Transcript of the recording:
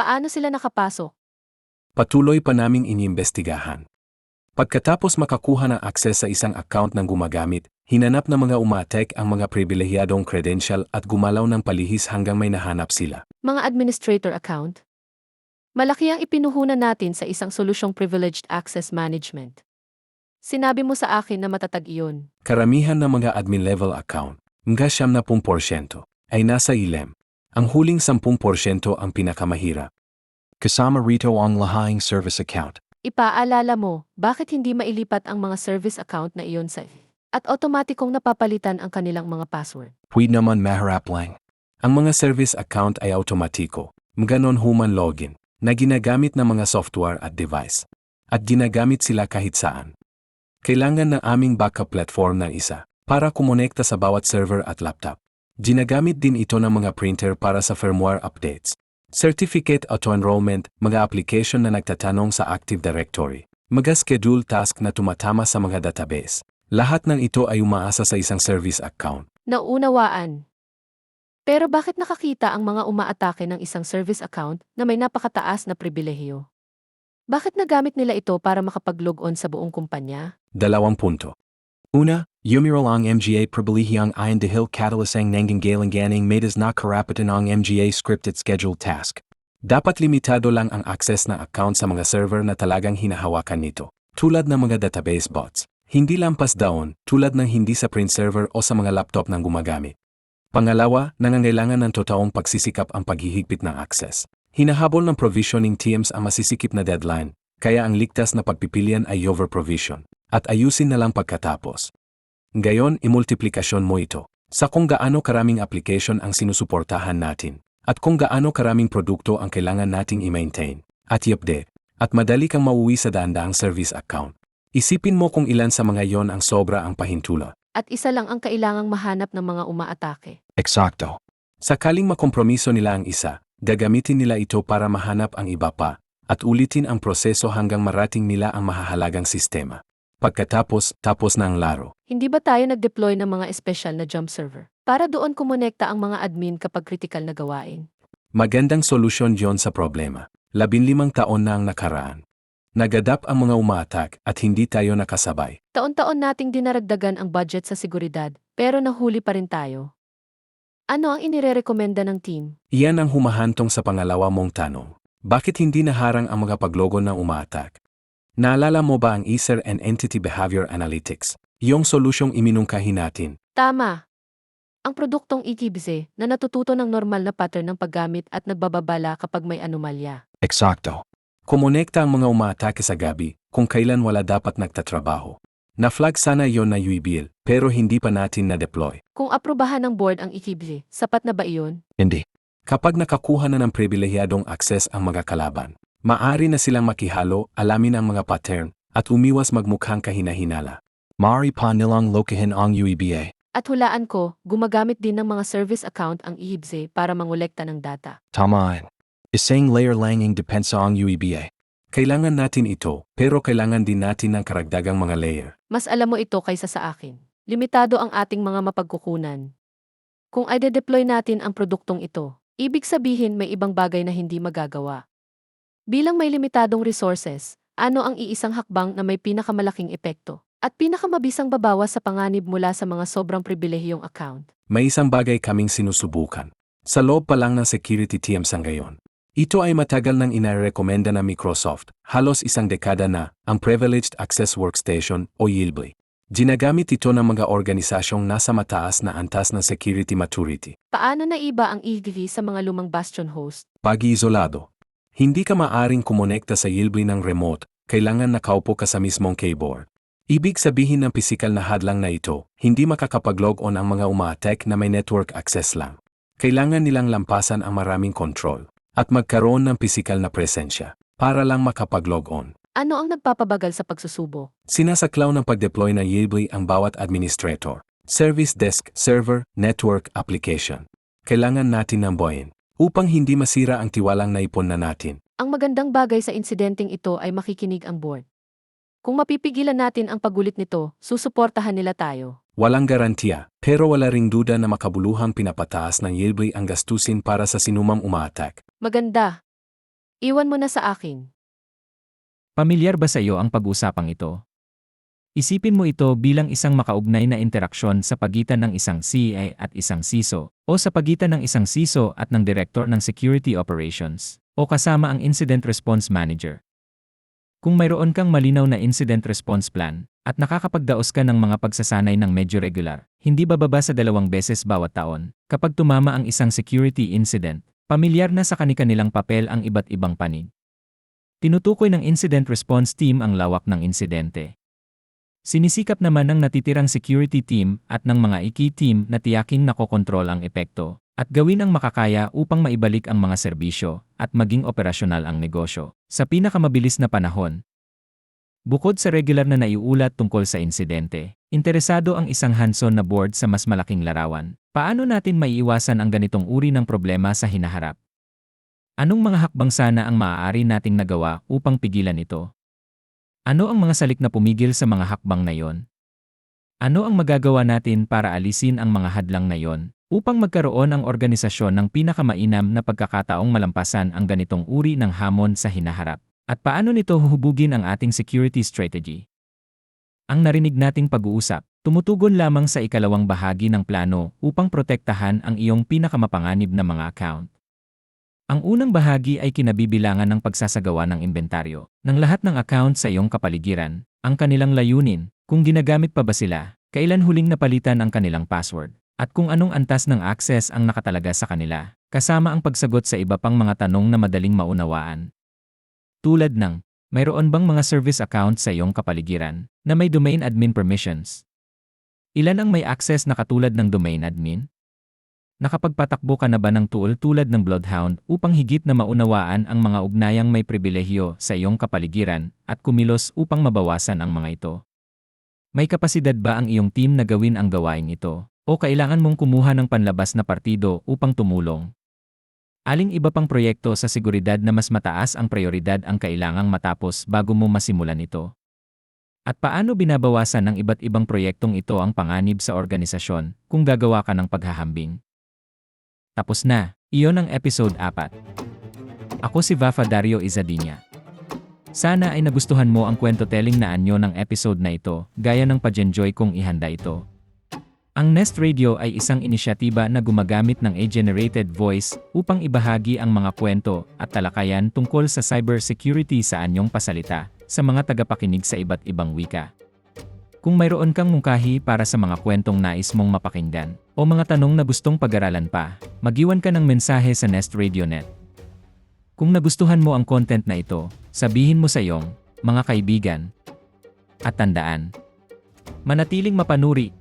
Paano sila nakapasok? Patuloy pa naming iniimbestigahan. Pagkatapos makakuha ng akses sa isang account ng gumagamit, hinanap ng mga umatek ang mga pribilehiyadong credential at gumalaw ng palihis hanggang may nahanap sila. Mga administrator account? Malaki ang ipinuhunan natin sa isang solusyong privileged access management. Sinabi mo sa akin na matatag iyon. Karamihan ng mga admin level account, mga siyam na pung porsyento, ay nasa ILEM. Ang huling 10% ang pinakamahirap. Kasama rito ang lahing service account. Ipaalala mo, bakit hindi mailipat ang mga service account na iyon sa at otomatikong napapalitan ang kanilang mga password. Pwede naman maharap lang. Ang mga service account ay automatiko, ganon human login, na ginagamit ng mga software at device. At ginagamit sila kahit saan. Kailangan ng aming backup platform na isa para kumonekta sa bawat server at laptop. Ginagamit din ito ng mga printer para sa firmware updates. Certificate auto-enrollment, mga application na nagtatanong sa Active Directory. Mga schedule task na tumatama sa mga database. Lahat ng ito ay umaasa sa isang service account. Naunawaan. Pero bakit nakakita ang mga umaatake ng isang service account na may napakataas na pribilehiyo? Bakit nagamit nila ito para makapag-log on sa buong kumpanya? Dalawang punto. Una, yumiral ang MGA pribilehiyang ayon dahil katalasang nanggagaling medas na karapatan ang MGA scripted scheduled task. Dapat limitado lang ang access na account sa mga server na talagang hinahawakan nito, tulad ng mga database bots. Hindi lampas daon, tulad ng hindi sa print server o sa mga laptop ng gumagamit. Pangalawa, nangangailangan ng totoong pagsisikap ang paghihigpit ng access. Hinahabol ng provisioning teams ang masisikip na deadline, kaya ang ligtas na pagpipilian ay over-provision, at ayusin na lang pagkatapos. Ngayon, imultiplikasyon mo ito sa kung gaano karaming application ang sinusuportahan natin, at kung gaano karaming produkto ang kailangan nating i-maintain, at i-update, at madali kang mauwi sa daandaang service account. Isipin mo kung ilan sa mga yon ang sobra ang pahintulot. At isa lang ang kailangang mahanap ng mga umaatake. Eksakto. Sakaling makompromiso nila ang isa, gagamitin nila ito para mahanap ang iba pa, at ulitin ang proseso hanggang marating nila ang mahahalagang sistema. Pagkatapos, tapos na ang laro. Hindi ba tayo nag-deploy ng mga espesyal na jump server? Para doon kumonekta ang mga admin kapag critical na gawain. Magandang solusyon yon sa problema. Labinlimang taon na ang nakaraan. Nagadap ang mga umaatak at hindi tayo nakasabay. Taon-taon nating dinaragdagan ang budget sa seguridad, pero nahuli pa rin tayo. Ano ang inirerekomenda ng team? Iyan ang humahantong sa pangalawa mong tanong. Bakit hindi naharang ang mga paglogo ng umaatak? Naalala mo ba ang Ether and Entity Behavior Analytics? Yung solusyong iminungkahi natin. Tama. Ang produktong ETBZ na natututo ng normal na pattern ng paggamit at nagbababala kapag may anomalya. Eksakto. Kumonekta ang mga umaatake sa gabi kung kailan wala dapat nagtatrabaho. Na-flag sana yon na UIBIL, pero hindi pa natin na-deploy. Kung aprobahan ng board ang ETBZ, sapat na ba iyon? Hindi. Kapag nakakuha na ng pribilehiyadong akses ang mga kalaban, maari na silang makihalo, alamin ang mga pattern, at umiwas magmukhang kahinahinala. Maari pa nilang lokahin ang UIBA. At hulaan ko, gumagamit din ng mga service account ang EHBZ para mangolekta ng data. Tamaan. Isang layer lang ang depensa ang UIBA. Kailangan natin ito, pero kailangan din natin ng karagdagang mga layer. Mas alam mo ito kaysa sa akin. Limitado ang ating mga mapagkukunan. Kung ide-deploy natin ang produktong ito, ibig sabihin may ibang bagay na hindi magagawa. Bilang may limitadong resources, ano ang iisang hakbang na may pinakamalaking epekto at pinakamabisang babawas sa panganib mula sa mga sobrang pribilehiyong account? May isang bagay kaming sinusubukan. Sa loob pa lang ng security team sa ngayon. Ito ay matagal nang inarekomenda ng Microsoft, halos isang dekada na, ang Privileged Access Workstation o YILBI. Ginagamit ito ng mga organisasyong nasa mataas na antas ng security maturity. Paano na iba ang EGV sa mga lumang Bastion host? Pag-iisolado. Hindi ka maaring kumonekta sa YILBI ng remote, kailangan nakaupo ka sa mismong keyboard. Ibig sabihin ng pisikal na hadlang na ito, hindi makakapag-log on ang mga umaattack na may network access lang. Kailangan nilang lampasan ang maraming control at magkaroon ng pisikal na presensya para lang makapag-log on. Ano ang nagpapabagal sa pagsusubo? Sinasaklaw ng pag-deploy ng Yibli ang bawat administrator, service desk, server, network, application. Kailangan natin ng buhayin upang hindi masira ang tiwalang naipon na natin. Ang magandang bagay sa insidenteng ito ay makikinig ang board. Kung mapipigilan natin ang pagulit nito, susuportahan nila tayo. Walang garantiya, pero wala ring duda na makabuluhang pinapataas ng Yilbri ang gastusin para sa sinumang umaatak. Maganda. Iwan mo na sa akin. Pamilyar ba sa iyo ang pag-usapang ito? Isipin mo ito bilang isang makaugnay na interaksyon sa pagitan ng isang CA at isang CISO, o sa pagitan ng isang CISO at ng Director ng Security Operations, o kasama ang Incident Response Manager. Kung mayroon kang malinaw na incident response plan, at nakakapagdaos ka ng mga pagsasanay ng medyo regular, hindi bababa sa dalawang beses bawat taon, kapag tumama ang isang security incident, pamilyar na sa kanilang papel ang iba't ibang panig. Tinutukoy ng incident response team ang lawak ng insidente. Sinisikap naman ng natitirang security team at ng mga iki team na tiyaking nakokontrol ang epekto at gawin ang makakaya upang maibalik ang mga serbisyo at maging operasyonal ang negosyo sa pinakamabilis na panahon. Bukod sa regular na naiulat tungkol sa insidente, interesado ang isang hands-on na board sa mas malaking larawan. Paano natin maiiwasan ang ganitong uri ng problema sa hinaharap? Anong mga hakbang sana ang maaari nating nagawa upang pigilan ito? Ano ang mga salik na pumigil sa mga hakbang na yon? Ano ang magagawa natin para alisin ang mga hadlang na yon upang magkaroon ang organisasyon ng pinakamainam na pagkakataong malampasan ang ganitong uri ng hamon sa hinaharap? At paano nito huhubugin ang ating security strategy? Ang narinig nating pag-uusap, tumutugon lamang sa ikalawang bahagi ng plano upang protektahan ang iyong pinakamapanganib na mga account. Ang unang bahagi ay kinabibilangan ng pagsasagawa ng inventaryo ng lahat ng account sa iyong kapaligiran, ang kanilang layunin, kung ginagamit pa ba sila, kailan huling napalitan ang kanilang password, at kung anong antas ng access ang nakatalaga sa kanila, kasama ang pagsagot sa iba pang mga tanong na madaling maunawaan. Tulad ng, mayroon bang mga service account sa iyong kapaligiran na may domain admin permissions? Ilan ang may access na katulad ng domain admin? Nakapagpatakbo ka na ba ng tool tulad ng Bloodhound upang higit na maunawaan ang mga ugnayang may pribilehiyo sa iyong kapaligiran at kumilos upang mabawasan ang mga ito? May kapasidad ba ang iyong team na gawin ang gawain ito? O kailangan mong kumuha ng panlabas na partido upang tumulong? Aling iba pang proyekto sa seguridad na mas mataas ang prioridad ang kailangang matapos bago mo masimulan ito? At paano binabawasan ng iba't ibang proyektong ito ang panganib sa organisasyon kung gagawa ka ng paghahambing? Tapos na, iyon ang episode 4. Ako si Vafa Dario Izadinya. Sana ay nagustuhan mo ang kwento-telling na anyo ng episode na ito, gaya ng pag-enjoy kong ihanda ito. Ang Nest Radio ay isang inisyatiba na gumagamit ng A-generated voice upang ibahagi ang mga kwento at talakayan tungkol sa cybersecurity sa anyong pasalita sa mga tagapakinig sa iba't ibang wika. Kung mayroon kang mungkahi para sa mga kwentong nais mong mapakinggan o mga tanong na gustong pag-aralan pa, magiwan ka ng mensahe sa Nest Radio Net. Kung nagustuhan mo ang content na ito, sabihin mo sa iyong mga kaibigan. At tandaan, manatiling mapanuri